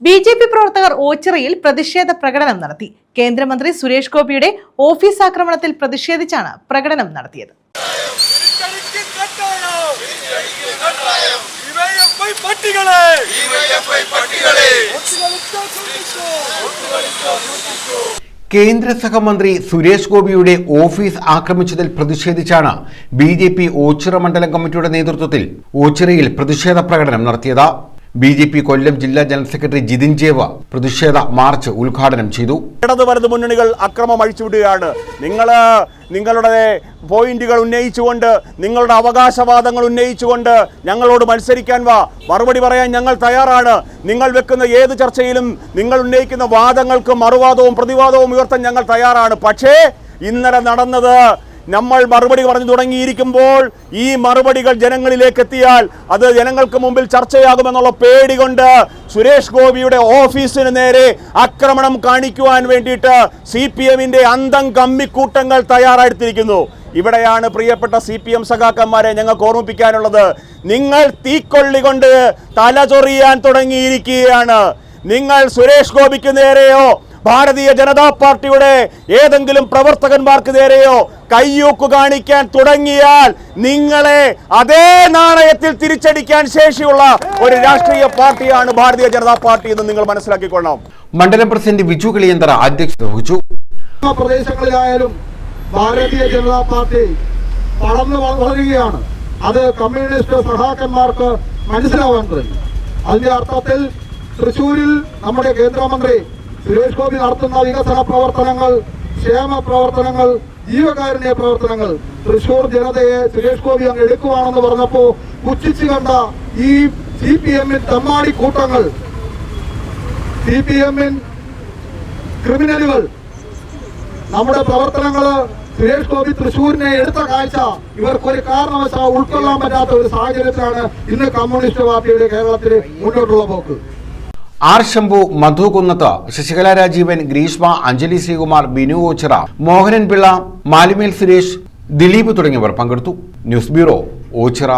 B J P പ്രവർത്തകർ ഓച്ചിറയിൽ പ്രതിഷേധ പ്രകടനം നടത്തി കേന്ദ്രമന്ത്രി സുരേഷ് ഗോപിയുടെ ഓഫീസ് ആക്രമണത്തിൽ പ്രതിഷേധിച്ചാണ് പ്രകടനം നടത്തിയത്. കേന്ദ്ര സഹമന്ത്രി സുരേഷ് ഗോപിയുടെ ഓഫീസ് ആക്രമിച്ചതിൽ പ്രതിഷേധിച്ചാണ് ബി ജെ പി ഓച്ചിറ മണ്ഡലം കമ്മിറ്റിയുടെ നേതൃത്വത്തിൽ ഓച്ചിറയിൽ പ്രതിഷേധ പ്രകടനം നടത്തിയത് ബി ജെ പി കൊല്ലം ജില്ലാ ജനറൽ സെക്രട്ടറി ജിതിൻ ജേവ പ്രതിഷേധ മാർച്ച് ഉദ്ഘാടനം ചെയ്തു. ഇടത് വലത് മുന്നണികൾ അക്രമം അഴിച്ചുവിടുകയാണ്. നിങ്ങൾ നിങ്ങളുടെ പോയിന്റുകൾ ഉന്നയിച്ചുകൊണ്ട് നിങ്ങളുടെ അവകാശവാദങ്ങൾ ഉന്നയിച്ചുകൊണ്ട് ഞങ്ങളോട് മത്സരിക്കാൻ വാ. മറുപടി പറയാൻ ഞങ്ങൾ തയ്യാറാണ്. നിങ്ങൾ വെക്കുന്ന ഏത് ചർച്ചയിലും നിങ്ങൾ ഉന്നയിക്കുന്ന വാദങ്ങൾക്ക് മറുവാദവും പ്രതിവാദവും ഉയർത്താൻ ഞങ്ങൾ തയ്യാറാണ്. പക്ഷേ ഇന്നലെ നടന്നത് നമ്മൾ മറുപടി പറഞ്ഞു തുടങ്ങിയിരിക്കുമ്പോൾ ഈ മറുപടികൾ ജനങ്ങളിലേക്ക് എത്തിയാൽ അത് ജനങ്ങൾക്ക് മുമ്പിൽ ചർച്ചയാകുമെന്നുള്ള പേടി കൊണ്ട് സുരേഷ് ഗോപിയുടെ ഓഫീസിന് നേരെ ആക്രമണം കാണിക്കുവാൻ വേണ്ടിയിട്ട് സി പി എമ്മിന്റെ അന്തം കമ്മിക്കൂട്ടങ്ങൾ തയ്യാറെടുത്തിരിക്കുന്നു ഇവിടെയാണ് പ്രിയപ്പെട്ട സി പി എം സഖാക്കന്മാരെ ഞങ്ങൾക്ക് ഓർമ്മിപ്പിക്കാനുള്ളത്. നിങ്ങൾ തീക്കൊള്ളി കൊണ്ട് തലചൊറിയാൻ തുടങ്ങിയിരിക്കുകയാണ്. നിങ്ങൾ സുരേഷ് ഗോപിക്ക് നേരെയോ ഭാരതീയ ജനതാ പാർട്ടിയുടെ ഏതെങ്കിലും പ്രവർത്തകന്മാർക്ക് നേരെയോ കയ്യൂക്ക് കാണിക്കാൻ തുടങ്ങിയാൽ നിങ്ങളെ അതേ നാണയത്തിൽ തിരിച്ചടിക്കാൻ ശേഷിയുള്ള ഒരു രാഷ്ട്രീയ പാർട്ടിയാണ് ഭാരതീയ ജനതാ പാർട്ടി എന്ന് നിങ്ങൾ മനസ്സിലാക്കിക്കൊള്ളണം. മണ്ഡലം പ്രസിഡന്റ് വിജു കളിയന്തറ അധ്യക്ഷത വഹിച്ചു. പ്രദേശങ്ങളിലായാലും ഭാരതീയ ജനതാ പാർട്ടി പടർന്നു വ- വളരുകയാണ്. അത് കമ്മ്യൂണിസ്റ്റ് സഹാക്കന്മാർക്ക് മനസ്സിലാവാൻ തുടങ്ങി. അതിന്റെ അർത്ഥത്തിൽ തൃശൂരിൽ നമ്മുടെ കേന്ദ്രമന്ത്രി സുരേഷ് ഗോപി നടത്തുന്ന വികസന പ്രവർത്തനങ്ങൾ ക്ഷേമ പ്രവർത്തനങ്ങൾ ജീവകാരുണ്യ പ്രവർത്തനങ്ങൾ തൃശൂർ ജനതയെ സുരേഷ് ഗോപി അങ്ങ് എടുക്കുവാണെന്ന് പറഞ്ഞപ്പോ പുച്ഛിച്ചു കണ്ട ഈ സി പി എമ്മിൻ തമ്മാടി കൂട്ടങ്ങൾ സി പി എമ്മിൻ ക്രിമിനലുകൾ നമ്മുടെ പ്രവർത്തനങ്ങൾ സുരേഷ് ഗോപി തൃശ്ശൂരിനെ എടുത്ത കാഴ്ച ഇവർക്കൊരു കാരണവശാൽ ഉൾക്കൊള്ളാൻ പറ്റാത്ത ഒരു സാഹചര്യത്തിലാണ് ഇന്ന് കമ്മ്യൂണിസ്റ്റ് പാർട്ടിയുടെ കേരളത്തിലെ മുന്നോട്ടുള്ള പോക്ക്. ആർ ശംഭു മധു കുന്നത്ത് ശശികല രാജീവൻ ഗ്രീഷ്മ അഞ്ജലി ശ്രീകുമാർ ബിനു ഓച്ചിറ മോഹനൻ പിള്ള മാലിമേൽ സുരേഷ് ദിലീപ് തുടങ്ങിയവർ പങ്കെടുത്തു. News bureau Ochira.